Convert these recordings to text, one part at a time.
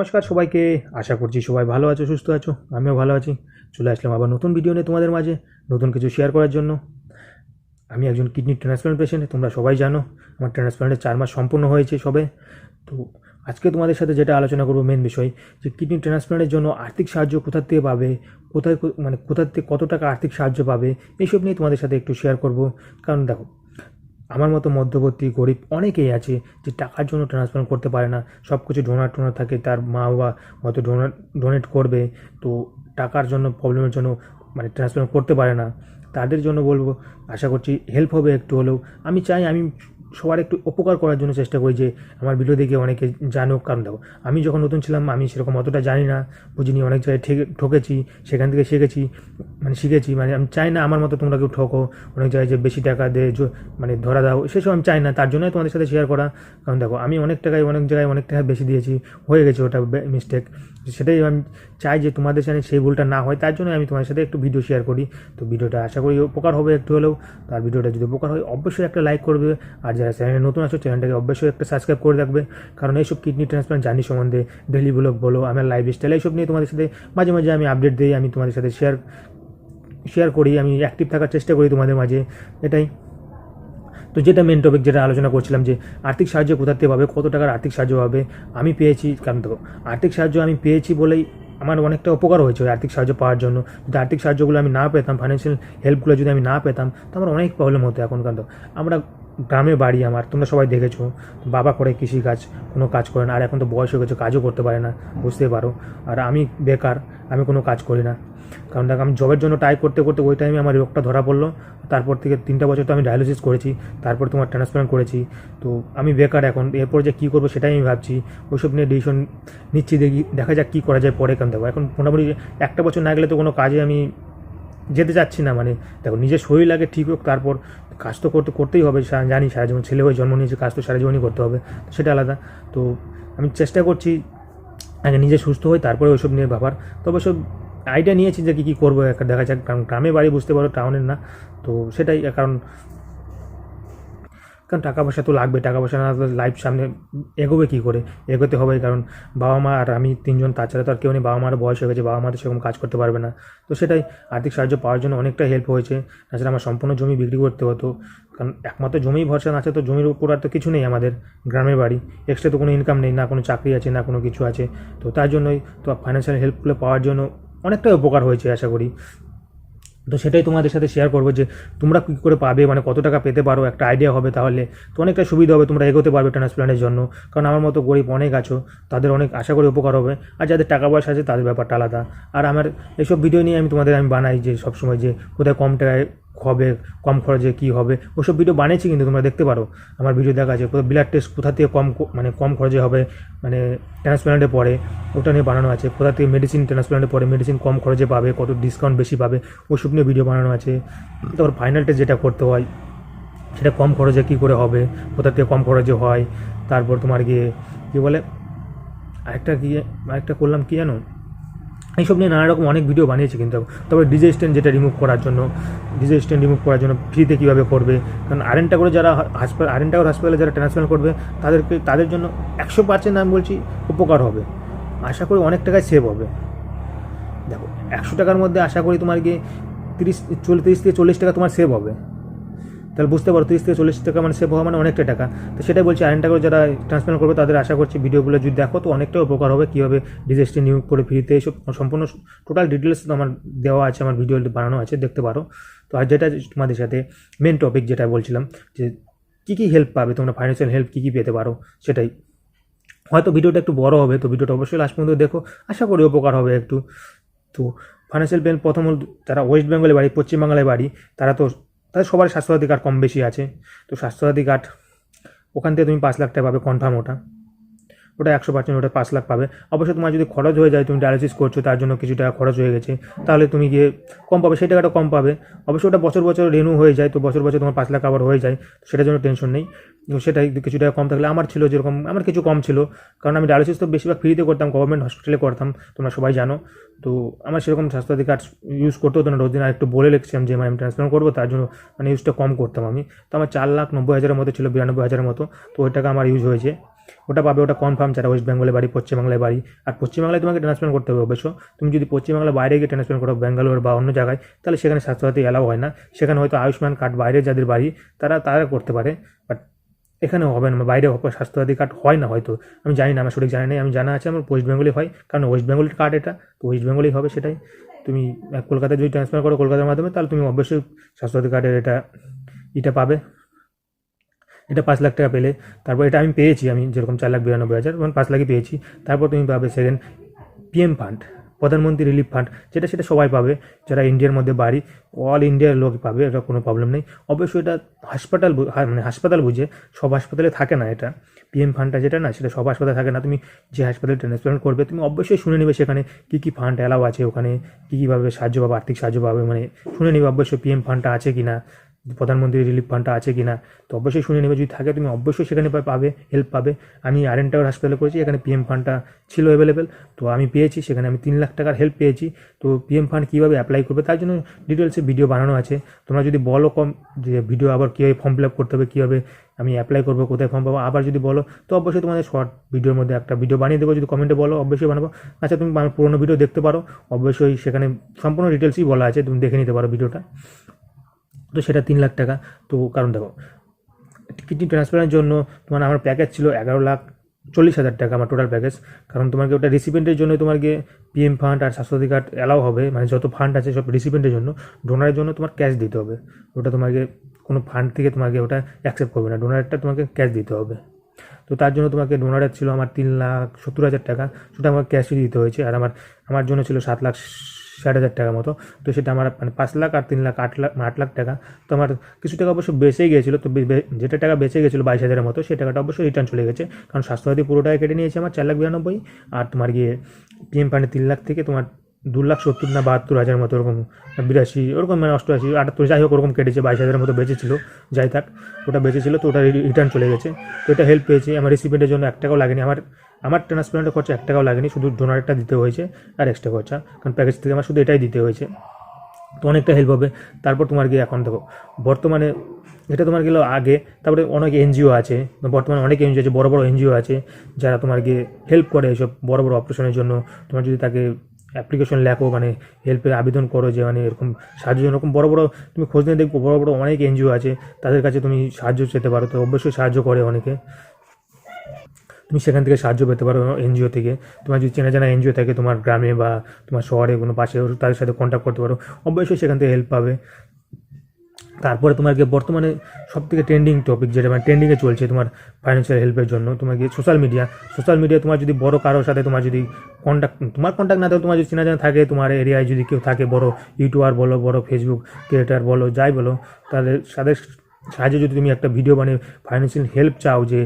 নমস্কার সবাইকে, আশা করছি সবাই ভালো আছো, সুস্থ আছো, আমিও ভালো আছি। চলে আসলাম আবার নতুন ভিডিও নিয়ে তোমাদের মাঝে, নতুন কিছু শেয়ার করার জন্য। আমি একজন কিডনি ট্রান্সপ্লান্ট পেশেন্ট তোমরা সবাই জানো, আমার ট্রান্সপ্লান্টের চার মাস সম্পূর্ণ হয়েছে সবে। তো আজকে তোমাদের সাথে যেটা আলোচনা করব মেন বিষয়, যে কিডনি ট্রান্সপ্লান্টের জন্য আর্থিক সাহায্য কোথা থেকে পাবে, কোথায় মানে কোথা থেকে কত টাকা আর্থিক সাহায্য পাবে, এইসব নিয়ে তোমাদের সাথে একটু শেয়ার করব। কারণ দেখো আমার মতো মধ্যবর্তী গরিব অনেকেই আছে যে টাকার জন্য ট্রান্সফার করতে পারে না। সব কিছু ডোনার টোনার থাকে, তার মা বাবা হয়তো ডোনার ডোনেট করবে, তো টাকার জন্য প্রবলেমের জন্য মানে ট্রান্সফার করতে পারে না। তাদের জন্য বলব আশা করছি হেল্প হবে একটু হলেও। আমি চাই আমি সবার একটু উপকার করার জন্য চেষ্টা করি যে আমার ভিডিও দেখে অনেকে জানুক। কারণ দেখো, আমি যখন নতুন ছিলাম, আমি সেরকম অতটা জানি না, বুঝিনি, অনেক জায়গায় ঠেকে, ঠকেছি, সেখান থেকে শিখেছি মানে শিখেছি মানে আমি চাই না আমার মতো তোমরা কেউ ঠকো, অনেক জায়গায় যে বেশি টাকা দে মানে ধরা দাও, সেসব আমি চাই না, তার জন্যই তোমাদের সাথে শেয়ার করা। কারণ দেখো, আমি অনেক টাকায়, অনেক জায়গায় অনেক টাকা বেশি দিয়েছি, হয়ে গেছে ওটা মিস্টেক সেটাই আমি চাই যে তোমাদের সাথে সেই ভুলটা না হয়, তার জন্য আমি তোমাদের সাথে একটু ভিডিও শেয়ার করি। তো ভিডিওটা আশা করি উপকার হবে একটু হলেও। তার ভিডিওটা যদি উপকার হয়, অবশ্যই একটা লাইক করবে। আর যারা চ্যানেলে নতুন আছো চ্যানেলটাকে অবশ্যই একটা সাবস্ক্রাইব করে রাখবে। কারণ এইসব কিডনি ট্রান্সপ্লান্ট জার্নি সম্বন্ধে ডেলি ব্লগ বলো, আমার লাইফ স্টাইল এইসব নিয়ে তোমাদের সাথে মাঝে মাঝে আমি আপডেট দিই, আমি তোমাদের সাথে শেয়ার শেয়ার করি, আমি অ্যাক্টিভ থাকার চেষ্টা করি তোমাদের মাঝে। এটাই। তো যেটা মেন টপিক যেটা আলোচনা করছিলাম যে, আর্থিক সাহায্য কোথা থেকে পাবে, কত টাকার আর্থিক সাহায্য পাবে, আমি পেয়েছি, কারণ দেখো, আর্থিক সাহায্য আমি পেয়েছি বলেই আমার অনেকটা উপকার হয়েছে ওই আর্থিক সাহায্য পাওয়ার জন্য। যদি আর্থিক সাহায্যগুলো আমি না পেতাম ফাইন্যান্সিয়াল হেল্পগুলো যদি আমি না পেতাম, তো আমার অনেক প্রবলেম হতো এখনকার তো আমরা গ্রামে বাড়ি আমার, তোমরা সবাই দেখেছ। বাবা করে কৃষি কাজ, কোনো কাজ করে না। আর এখন তো বয়স হয়ে গেছে, কাজও করতে পারে না বুঝতে পারো। আর আমি বেকার, আমি কোনো কাজ করি না। কারণ দেখো, আমি জবের জন্য ট্রাই করতে করতে ওই টাইমে আমার রোগটা ধরা পড়ল। তারপর থেকে তিনটা বছর তো আমি ডায়ালিসিস করেছি, তারপর তোমার ট্রান্সপ্লান্ট করেছি। তো আমি বেকার এখন, এরপর যে কী করব সেটাই আমি ভাবছি। ওইসব নিয়ে ডিসিশন নিচ্ছি, দেখি, দেখা যাক কী করা যায় পরে কেন দেখো এখন মোটামুটি একটা বছর না গেলে তো কোনো কাজে আমি যেতে চাচ্ছি না মানে দেখো নিজের শরীর লাগে ঠিক হোক, তারপর কাজ তো করতে করতেই হবে জানি সারা জীবন ছেলে হয়ে জন্ম নিয়েছে, কাজ তো সারা জীবনই করতে হবে, সেটা আলাদা। তো আমি চেষ্টা করছি আগে নিজে সুস্থ হই, তারপরে ওইসব নিয়ে ভাবার। তবে সব আইডিয়া নিয়েছি যে কী কী করব, একটা দেখা যাক, কারণ গ্রামে বাড়ি বুঝতে পারো টাউনের না। তো সেটাই, কারণ কারণ টাকা পয়সা তো লাগবে টাকা পয়সা না লাইফ সামনে এগোবে কী করে? এগোতে হবে কারণ বাবা মা আর আমি তিনজন, তাছাড়া তো আর কেউ নেই, বাবা মারও বয়স হয়ে গেছে, বাবা মা তো সেরকম কাজ করতে পারবে না। তো সেটাই আর্থিক সাহায্য পাওয়ার জন্য অনেকটা হেল্প হয়েছে, তাছাড়া আমার সম্পূর্ণ জমি বিক্রি করতে হতো। কারণ একমাত্র জমি ভরসা না আছে, তো জমির উপর আর তো কিছু নেই আমাদের গ্রামের বাড়ি। এক্সট্রা তো কোনো ইনকাম নেই, না কোনো চাকরি আছে, না কোনো কিছু আছে। তো তার জন্যই তো ফাইন্যান্সিয়াল হেল্পগুলো পাওয়ার জন্য অনেকটাই উপকার হয়েছে, আশা করি। তো সেটাই তোমাদের সাথে শেয়ার করব যে তোমরা কী করে পাবে মানে কত টাকা পেতে পারো, একটা আইডিয়া হবে তাহলে। তো অনেকটা সুবিধা হবে তোমরা এগোতে পারবে ট্রান্সপ্লান্টের জন্য। কারণ আমার মতো গরিব অনেক আছো, তাদের অনেক আশা করি উপকার হবে। আর যাদের টাকা পয়সা আছে তাদের ব্যাপারটা আলাদা। আর আমার এইসব ভিডিও নিয়ে আমি তোমাদের আমি বানাই যে সবসময় যে কোথায় কম টাকায় হবে, কম খরচে কী হবে? ওসব ভিডিও বানিয়েছি কিন্তু তোমরা দেখতে পারো। আমার ভিডিও দেখা আছে ব্লাড টেস্ট কোথা থেকে কম মানে কম খরচে হবে মানে ট্রান্সপ্লান্টে পরে ওটা নিয়ে বানানো আছে। কোথা থেকে মেডিসিন ট্রান্সপ্লান্টে পরে মেডিসিন কম খরচে পাবে, কত ডিসকাউন্ট বেশি পাবে, ওসব নিয়ে ভিডিও বানানো আছে। তারপর ফাইনাল টেস্ট যেটা করতে হয়, সেটা কম খরচে কী করে হবে, কোথা থেকে কম খরচে হয়, তারপর তোমার গিয়ে, কী বলে, আরেকটা গিয়ে আরেকটা করলাম কী জানো? এইসব নিয়ে নানা রকম অনেক ভিডিও বানিয়েছি কিন্তু। তবে ডিজে স্ট্যান্ড যেটা রিমুভ করার জন্য ডিজে স্ট্যান্ড রিমুভ করার জন্য ফ্রিতে কীভাবে করবে? কারণ আরেনটা করে যারা হাসপাতাল আরেনটাগর হাসপাতালে যারা ট্রান্সফার করবে, তাদেরকে, তাদের জন্য একশো পার্সেন্ট আমি বলছি উপকার হবে। আশা করি অনেক টাকায় সেভ হবে। দেখো, একশো টাকার মধ্যে আশা করি তোমার গিয়ে তিরিশ চল্লিশ থেকে চল্লিশ টাকা তোমার সেভ হবে। তাহলে বুঝতে পারো, তিরিশ থেকে চল্লিশ টাকা মানে সেভ হওয়া মানে অনেকটা টাকা। তো সেটাই বলছি আরেনটা করে যারা ট্রান্সফার করবে তাদের আশা করছি ভিডিওগুলো যদি দেখো তো অনেকটা উপকার হবে, কীভাবে ডিজেস্টি নিয়োগ করে ফ্রিতে এইসব সম্পূর্ণ টোটাল ডিটেলস আমার দেওয়া আছে, আমার ভিডিও বানানো আছে, দেখতে পারো। তো আর যেটা তোমাদের সাথে মেন টপিক যেটা বলছিলাম, যে কী কী হেল্প পাবে তোমরা ফাইন্যান্সিয়াল হেল্প কী কী পেতে পারো, সেটাই। হয়তো ভিডিওটা একটু বড় হবে, তো ভিডিওটা অবশ্যই লাস্ট পর্যন্ত দেখো, আশা করি উপকার হবে একটু। তো ফাইন্যান্সিয়াল পেন প্রথম যারা ওয়েস্ট বেঙ্গলে বাড়ি পশ্চিমবাংলায় বাড়ি, তারা তো তাদের সবার স্বাস্থ্যসাথী কার্ড কম বেশি আছে। তো স্বাস্থ্যসাথী কার্ড ওখান থেকে তুমি পাঁচ লাখ টাকা পাবে কনফার্ম ওটা। ওটা একশো পার্সেন্ট ওটা পাঁচ লাখ পাবে। অবশ্যই তোমার যদি খরচ হয়ে যায়, তুমি ডায়ালিসিস করছ, তার জন্য কিছু টাকা খরচ হয়ে গেছে, তাহলে তুমি গিয়ে কম পাবে। সেই টাকাটা কম পাবে। অবশ্যই ওটা বছর বছর রেনু হয়ে যায়, তো বছর বছর তোমার পাঁচ লাখ আবার হয়ে যায়, সেটার জন্য টেনশন নেই। সেটাই কিছু টাকা কম থাকলে, আমার ছিল যেরকম, আমার কিছু কম ছিল, কারণ আমি ডায়ালিসিস তো বেশিরভাগ ফ্রিতে করতাম গভর্নমেন্ট হসপিটালে করতাম, তোমরা সবাই জানো। তো আমার সেরকম স্বাস্থ্যসাথী কার্ড ইউজ করতে হতো না, রোজ দিন আর একটু বলে লিখছিলাম যে আমি ট্রান্সফার করব তার জন্য মানে ইউজটা কম করতাম আমি। তো আমার চার লাখ নব্বই হাজারের মতো ছিল, বিরানব্বই হাজারের মতো, তো ওই টাকা আমার ইউজ হয়েছে। ওটা পাবে, ওটা কনফার্ম যারা ওয়েস্ট বেঙ্গলে বাড়ি, পশ্চিমবাংলায় বাড়ি। আর পশ্চিমবাংলায় তোমাকে ট্রান্সপ্লান্ট করতে হবে অবশ্য। তুমি যদি পশ্চিমবাংলার বাইরে গিয়ে ট্রান্সপ্লান্ট করো ব্যাঙ্গালোর বা অন্য জায়গায়, তাহলে সেখানে স্বাস্থ্যসাথী এলাও হয় না। সেখানে হয়তো আয়ুষ্মান কার্ড বাইরে যাদের বাড়ি, তারা তারা করতে পারে। বাট এখানে হবে না, বাইরে স্বাস্থ্যসাথী কার্ড হয় না হয়তো। আমি জানি না, আমার সঠিক জানি না আমি জানা আছে আমার ওয়েস্ট বেঙ্গলে হয়, কারণ ওয়েস্ট বেঙ্গলের কার্ড এটা, তো ওয়েস্ট বেঙ্গলেই হবে সেটাই। তুমি কলকাতায় যদি ট্রান্সফার করো কলকাতার মাধ্যমে, তাহলে তুমি অবশ্যই স্বাস্থ্যসাথী কার্ডের এটা এটা পাবে। এটা পাঁচ লাখ টাকা পেলে। তারপর এটা আমি পেয়েছি, আমি যেরকম চার লাখ বিরানব্বই হাজার মানে পাঁচ লাখই পেয়েছি। তারপর তুমি পাবে সেকেন্ড পিএম ফান্ড প্রধানমন্ত্রী রিলিফ ফান্ড যেটা সেটা সবাই পাবে। যারা ইন্ডিয়ার মধ্যে বাড়ি অল ইন্ডিয়ার লোক পাবে, এটা কোনো প্রবলেম নেই। অবশ্যই এটা হাসপাতাল মানে হাসপাতাল বুঝে, সব হাসপাতালে থাকে না এটা। পিএম ফান্ডটা যেটা না, সেটা সব হাসপাতালে থাকে না। তুমি যে হাসপাতালে ট্রান্সপ্লান্ট করবে, তুমি অবশ্যই শুনে নেবে সেখানে কী কী ফান্ড অ্যালাউ আছে ওখানে, কী কীভাবে সাহায্য পাবে, আর্থিক সাহায্য পাবে মানে শুনে নেবে অবশ্যই পিএম ফান্ডটা আছে কি না প্রধানমন্ত্রী রিলিফ ফান্ডটা আছে কি না তো অবশ্যই শুনে নেবে। যদি থাকে, তুমি অবশ্যই সেখানে পাবে হেল্প পাবে। আমি আর এন টাওয়ার হাসপাতালে করেছি, এখানে পিএম ফান্ডটা ছিল অ্যাভেলেবেল তো আমি পেয়েছি, সেখানে আমি তিন লাখ টাকার হেল্প পেয়েছি। তো পিএম ফান্ড কীভাবে অ্যাপ্লাই করবে, তার জন্য ডিটেলসে ভিডিও বানানো আছে। তোমরা যদি বলো কম, যে ভিডিও আবার কীভাবে ফর্ম ফিল আপ করতে হবে, কীভাবে আমি অ্যাপ্লাই করব, কোথায় ফর্ম পাবো, আবার যদি বলো, তো অবশ্যই তোমাদের শর্ট ভিডিওর মধ্যে একটা ভিডিও বানিয়ে দেবো। যদি কমেন্টে বলো, অবশ্যই বানাবো। আচ্ছা তুমি আমার পুরোনো ভিডিও দেখতে পারো, অবশ্যই সেখানে সম্পূর্ণ ডিটেলসই বলা আছে, তুমি দেখে নিতে পারো ভিডিওটা তো সেটা তিন লাখ টাকা। তো কারণ দেখো কিডনি ট্রান্সপ্লান্টের জন্য তোমার আমার প্যাকেজ ছিল এগারো লাখ চল্লিশ হাজার টাকা আমার টোটাল প্যাকেজ কারণ তোমাকে ওটা রিসিপেন্টের জন্য তোমাকে পিএম ফান্ড আর স্বাস্থ্যসাথী কার্ড অ্যালাউ হবে? মানে যত ফান্ড আছে সব রিসিপেন্টের জন্য ডোনারের জন্য তোমার ক্যাশ দিতে হবে। ওটা তোমাকে কোনো ফান্ড থেকে তোমাকে ওটা অ্যাকসেপ্ট করবে না ডোনারেরটা তোমাকে ক্যাশ দিতে হবে। তো তার জন্য তোমাকে ডোনারের ছিল আমার তিন লাখ সত্তর হাজার টাকা, সেটা আমাকে ক্যাশই দিতে হয়েছে। আর আমার আমার জন্য ছিল সাত লাখ ষাট হাজার টাকা মতো। তো সেটা আমার মানে পাঁচ লাখ আর তিন লাখ, আট লাখ আট লাখ টাকা। তো আমার কিছু টাকা অবশ্য বেঁচেই গিয়েছিল, তো যেটা টাকা বেঁচে গেছিল বাইশ হাজারের মতো, সেই টাকাটা অবশ্যই রিটার্ন চলে গেছে। কারণ স্বাস্থ্যসাথী পুরোটাই কেটে নিয়েছে আমার চার লাখ বিরানব্বই, আর তোমার গিয়ে পিএম ফান্ডে তিন লাখ থেকে তোমার দু লাখ সত্তর না বাহাত্তর হাজার মতো ওরকম বিরাশি, ওরকম মানে অষ্টআশি, আটাত্তর, যাই হোক ওরকম কেটেছে, বাইশ হাজারের মতো বেঁচেছিল, যাই থাক, ওটা বেঁচেছিল, তো ওটা রিটার্ন চলে গেছে। তো এটা হেল্প পেয়েছি, আমার রিসিপেন্টের জন্য এক টাকাও লাগেনি। আমার আমার ট্রান্সপ্লান্টের খরচা এক টাকাও লাগেনি, শুধু ডোনারটা দিতে হয়েছে আর এক্সট্রা খরচা। কারণ প্যাকেজ থেকে আমার শুধু এটাই দিতে হয়েছে। তো অনেকটা হেল্প হবে। তারপর তোমার গিয়ে এখন দেখো। বর্তমানে এটা তোমার গেলো আগে, তারপরে অনেক এনজিও আছে, বর্তমানে অনেক এনজিও আছে, বড় বড় এনজিও আছে, যারা তোমার গিয়ে হেল্প করে এইসব বড় বড় অপারেশনের জন্য। তোমার যদি তাকে অ্যাপ্লিকেশন লেখো মানে হেল্পের আবেদন করো যে মানে এরকম সাহায্য এরকম বড় বড়, তুমি খোঁজ নিয়ে দেখব, বড় বড় অনেক এনজিও আছে, তাদের কাছে তুমি সাহায্য চেতে পারো, তো অবশ্যই সাহায্য করে অনেকে। তুমি সেখান থেকে সাহায্য পেতে পারো এনজিও থেকে। তোমার যদি চেনা জানা এনজিও থাকে তোমার গ্রামে বা তোমার শহরে কোনো পাশে, তাদের সাথে কন্ট্যাক্ট করতে পারো। অবশ্যই সেখান থেকে হেল্প পাবে। তারপরে তোমাকে বর্তমানে সব থেকে ট্রেন্ডিং টপিক যেটা মানে ট্রেন্ডিংয়ে চলছে তোমার ফাইন্যান্সিয়াল হেল্পের জন্য, তোমাকে সোশ্যাল মিডিয়া সোশ্যাল মিডিয়া তোমার যদি বড় কারোর সাথে তোমার যদি কন্ট্যাক্ট তোমার কন্ট্যাক্ট না থাকে তোমার যদি চেনা জানা থাকে, তোমার এরিয়ায় যদি কেউ থাকে, বড় ইউটিউবার বলো, বড় ফেসবুক ক্রিয়েটার বলো, যাই বলো, তাদের তাদের সাহায্যে যদি তুমি একটা ভিডিও বানিয়ে ফাইন্যান্সিয়াল হেল্প চাও যে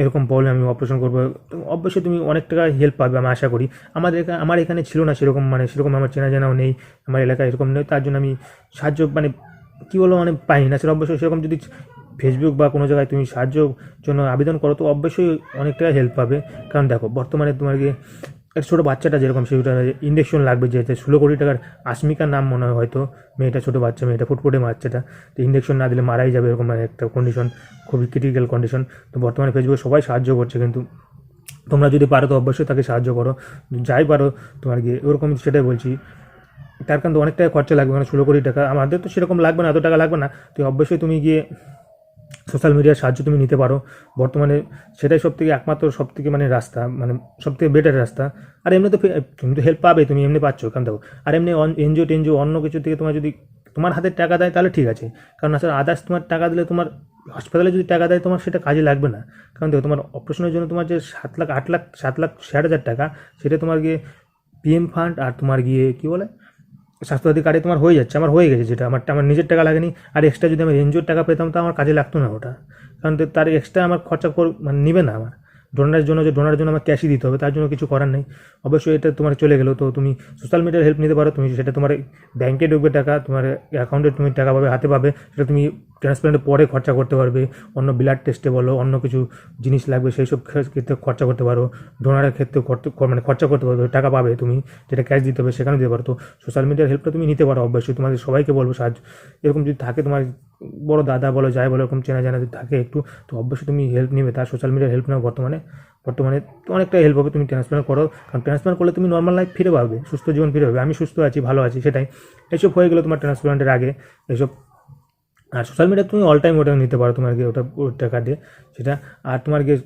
এরকম প্রবলেম আমি অপারেশন করব। অবশ্যই তুমি অনেক টাকা হেল্প পাবে, আমি আশা করি। আমাদের আমার এখানে ছিল না সেরকম মানে সেরকম আমার চেনা জানাও নেই, আমার এলাকায় এরকম নেই, তার জন্য আমি সাহায্য মানে কী বলো মানে পাই না। সেটা অবশ্যই সেরকম যদি ফেসবুক বা কোনো জায়গায় তুমি সাহায্য জন্য আবেদন করো, তো অবশ্যই অনেক টাকা হেল্প পাবে। কারণ দেখো, বর্তমানে গিয়ে একটা ছোটো বাচ্চাটা যেরকম, সেটা ইঞ্জেকশন লাগবে যেতে ষোলো কোটি টাকার আসমিকার নাম মনে হয় হয়তো, মেয়েটা ছোটো বাচ্চা, মেয়েটা ফুটফুটে বাচ্চাটা, তো ইঞ্জেকশন না দিলে মারাই যাবে এরকম মানে একটা কন্ডিশন খুবই ক্রিটিক্যাল কন্ডিশন তো বর্তমানে ফেসবুকে সবাই সাহায্য করছে, কিন্তু তোমরা যদি পারো তো অবশ্যই তাকে সাহায্য করো। যাই পারো, তোমার গিয়ে ওরকম সেটাই বলছি। তার কারণ তো অনেক টাকা খরচা লাগবে মানে ষোলো কোটি টাকা। আমাদের তো সেরকম লাগবে না, এত টাকা লাগবে না। তো অবশ্যই তুমি গিয়ে সোশ্যাল মিডিয়ার সাহায্য তুমি নিতে পারো। বর্তমানে সেটাই সব থেকে একমাত্র সব থেকে মানে রাস্তা মানে সব থেকে বেটার রাস্তা। আর এমনি তো তুমি তো হেল্প পাবে, তুমি এমনি পাচ্ছ, কারণ দেখো, আর এমনি এনজিও টেনজিও অন্য কিছু থেকে তোমার যদি তোমার হাতে টাকা দেয়, তাহলে ঠিক আছে। কারণ আসলে আদার্স তোমার টাকা দিলে তোমার হাসপাতালে যদি টাকা দেয়, তোমার সেটা কাজে লাগবে না। কারণ দেখো, তোমার অপারেশনের জন্য তোমার যে সাত লাখ, আট লাখ, সাত লাখ, ষাট হাজার টাকা, সেটা তোমার গিয়ে পিএম ফান্ড আর তোমার গিয়ে কী বলে? স্বাস্থ্যসাথী কার্ডে তোমার হয়ে যাচ্ছে, আমার হয়ে গেছে যেটা। আমার আমার নিজের টাকা লাগেনি, আর এক্সট্রা যদি আমি এনজিওর টাকা পেতাম, তো আমার কাজে লাগতো না ওটা। কারণ তার এক্সট্রা আমার খরচা কর মানে নেবে না আমার। ডোনারের জন্য যে ডোনারের জন্য আমার ক্যাশই দিতে হবে, তার জন্য কিছু করার নেই। অবশ্যই এটা তোমার চলে গেলো, তো তুমি সোশ্যাল মিডিয়ার হেল্প নিতে পারো। তুমি সেটা তোমার ব্যাংকে ঢুকবে টাকা, তোমার অ্যাকাউন্টে তুমি টাকা পাবে, হাতে পাবে, সেটা তুমি ট্রান্সপ্লান্টের পরে খরচা করতে পারবে, অন্য ব্লাড টেস্টে বলো, অন্য কিছু জিনিস লাগবে, সেই সব ক্ষেত্রে খরচা করতে পারো। ডোনারের ক্ষেত্রে মানে খরচা করতে পারবে, টাকা পাবে তুমি, যেটা ক্যাশ দিতে হবে সেখানে দিতে পারো। তো সোশ্যাল মিডিয়ার হেল্পটা তুমি নিতে পারো অবশ্যই তোমাদের সবাইকে বলব সাহায্য। এরকম যদি থাকে তোমার বড় দাদা বলো যাই বলো, এরকম চেনা জানা যদি থাকে একটু, তো অবশ্যই তুমি হেল্প নেবে। তার সোশ্যাল মিডিয়ার হেল্প নাও বর্তমানে বর্তমানে তো অনেকটা হেল্প হবে তুমি ট্রান্সপ্লান্ট করো। কারণ ট্রান্সপ্লান্ট করলে তুমি নর্মাল লাইফ ফিরে পাবে, সুস্থ জীবন ফিরে পাবে। আমি সুস্থ আছি, ভালো আছি, সেটাই। এসব হয়ে গেলো তোমার ট্রান্সপ্লান্টের আগে। এসব আর সোশ্যাল মিডিয়া তুমি অল টাইম ওটা নিতে পারো তোমার গিয়ে ওটা টাকা দিয়ে, সেটা, আর তোমার গিয়ে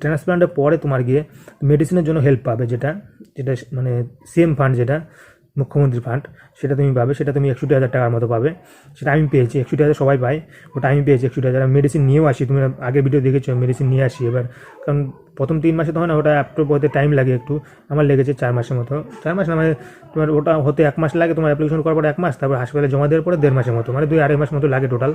ট্রান্সপ্লান্টের পরে তোমার গিয়ে মেডিসিনের জন্য হেল্প পাবে যেটা যেটা মানে সেম ফান্ড যেটা মুখ্যমন্ত্রী ফান্ড সেটা তুমি পাবে, সেটা তুমি একষট্টি হাজার টাকার মতো পাবে। সেটা আমি পেয়েছি, একষট্টি হাজার সবাই পায় ওটা আমি পেয়েছি একষট্টি হাজার। মেডিসিন নিয়েও আসি, তুমি আগে ভিডিও দেখেছ মেডিসিন নিয়ে আসি এবার। কারণ প্রথম তিন মাসে তো হয় না, ওটা অ্যাপ্রুভ হতে টাইম লাগে একটু। আমার লেগেছে চার মাসের মতো। চার মাস না মানে তোমার ওটা হতে এক মাস লাগে, তোমার অ্যাপ্লিকেশন করার পর এক মাস, তারপর হাসপাতালে জমা দেওয়ার পরে দেড় মাসের মতো মানে দুই আড়াই মাস মতো লাগে টোটাল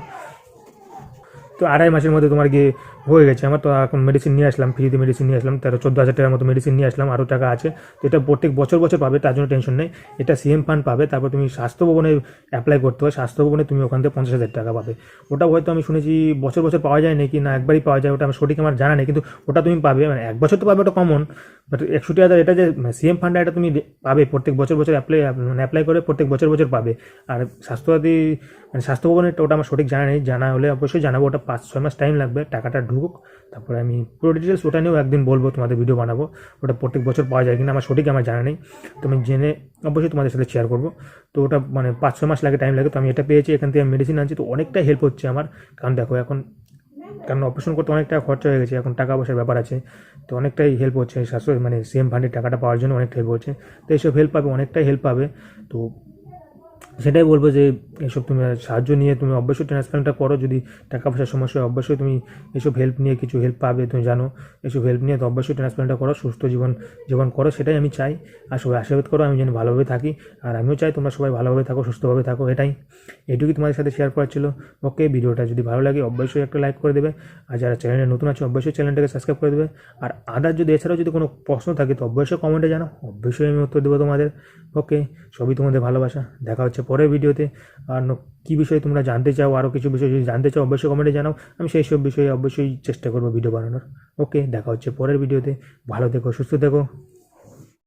তো আড়াই মাসের মধ্যে তোমার গিয়ে হয়ে গেছে। আমার তো এখন মেডিসিন নিয়ে আসলাম ফ্রিতে মেডিসিন নিয়ে আসলাম, তেরো, চোদ্দ হাজার টাকার মতো মেডিসিন নিয়ে আসলাম আরও টাকা আছে। তো এটা প্রত্যেক বছর বছর পাবে, তার জন্য টেনশন নেই। এটা সিএম ফান্ড পাবে, তারপর তুমি স্বাস্থ্য ভবনে অ্যাপ্লাই করতে হয় স্বাস্থ্য ভবনে তুমি ওখান থেকে পঞ্চাশ হাজার টাকা পাবে। ওটা হয়তো আমি শুনেছি বছর বছর পাওয়া যায় নাকি, না একবারই পাওয়া যায়, ওটা আমার সঠিক আমার জানা নেই, কিন্তু ওটা তুমি পাবে। মানে এক বছর তো পাবে ওটা কমন বাট একষট্টি হাজার এটা যে সিএম ফান্ডে এটা তুমি পাবে, প্রত্যেক বছর বছর অ্যাপ্লাই মানে অ্যাপ্লাই করে প্রত্যেক বছর বছর পাবে। আর স্বাস্থ্যবাদী মানে স্বাস্থ্য ভবনের ওটা আমার সঠিক জানা নেই, জানা হলে অবশ্যই জানাব, ওটা পাঁচ, ছয় মাস টাইম লাগবে, টাকাটা ঢুকুক। তারপরে আমি পুরো ডিটেলস ওটা নিয়েও একদিন বলব, তোমাদের ভিডিও বানাবো। ওটা প্রত্যেক বছর পাওয়া যায় কিনা, আমার সঠিক আমার জানা নেই। তো আমি জেনে অবশ্যই তোমাদের সাথে শেয়ার করব। তো ওটা মানে পাঁচ, ছয় মাস লাগে টাইম লাগে, তো আমি এটা পেয়েছি, এখান থেকে মেডিসিন আনছি, তো অনেকটা হেল্প হচ্ছে আমার। কারণ দেখো, এখন কারণ অপারেশন করতে অনেকটা খরচা হয়ে গেছে, এখন টাকা পয়সার ব্যাপার আছে, তো অনেকটাই হেল্প হচ্ছে। স্বাস্থ্য মানে সেম ফান্ডের টাকাটা পাওয়ার জন্য অনেকটা হেল্প হচ্ছে। তো এইসব হেল্প পাবে, অনেকটাই হেল্প পাবে। তো সেটাই বলব যে এসব তুমি সাহায্য নিয়ে তুমি অবশ্যই ট্রান্সপ্লান্টটা করো। যদি টাকা পয়সার সমস্যা হয়, অবশ্যই তুমি এসব হেল্প নিয়ে কিছু হেল্প পাবে, তুমি জানো। এসব হেল্প নিয়ে তো অবশ্যই ট্রান্সপ্লান্টটা করো, সুস্থ জীবন জীবন করো, সেটাই আমি চাই। আর সবাই আশীর্বাদ করো, আমি যেন ভালোভাবে থাকি। আর আমিও চাই তোমরা সবাই ভালোভাবে থাকো, সুস্থভাবে থাকো, এটাই। এটুকুই তোমাদের সাথে শেয়ার করার ছিল। ওকে, ভিডিওটা যদি ভালো লাগে, অবশ্যই একটা লাইক করে দেবে। আর যারা চ্যানেলে নতুন আছে, অবশ্যই চ্যানেলটাকে সাবস্ক্রাইব করে দেবে। আর আদার যদি এছাড়াও যদি কোনো প্রশ্ন থাকে, তো অবশ্যই কমেন্টে জানাও। অবশ্যই আমি উত্তর দেবো তোমাদের। ওকে, সবই তোমাদের ভালোবাসা। দেখা হচ্ছে পরের ভিডিওতে। আর কী বিষয়ে তোমরা জানতে চাও আরও কিছু বিষয় যদি জানতে চাও, অবশ্যই কমেন্টে জানাও। আমি সেই সব বিষয়ে অবশ্যই চেষ্টা করব ভিডিও বানানোর। ওকে দেখা হচ্ছে পরের ভিডিওতে। ভালো থেকো, সুস্থ থেকো।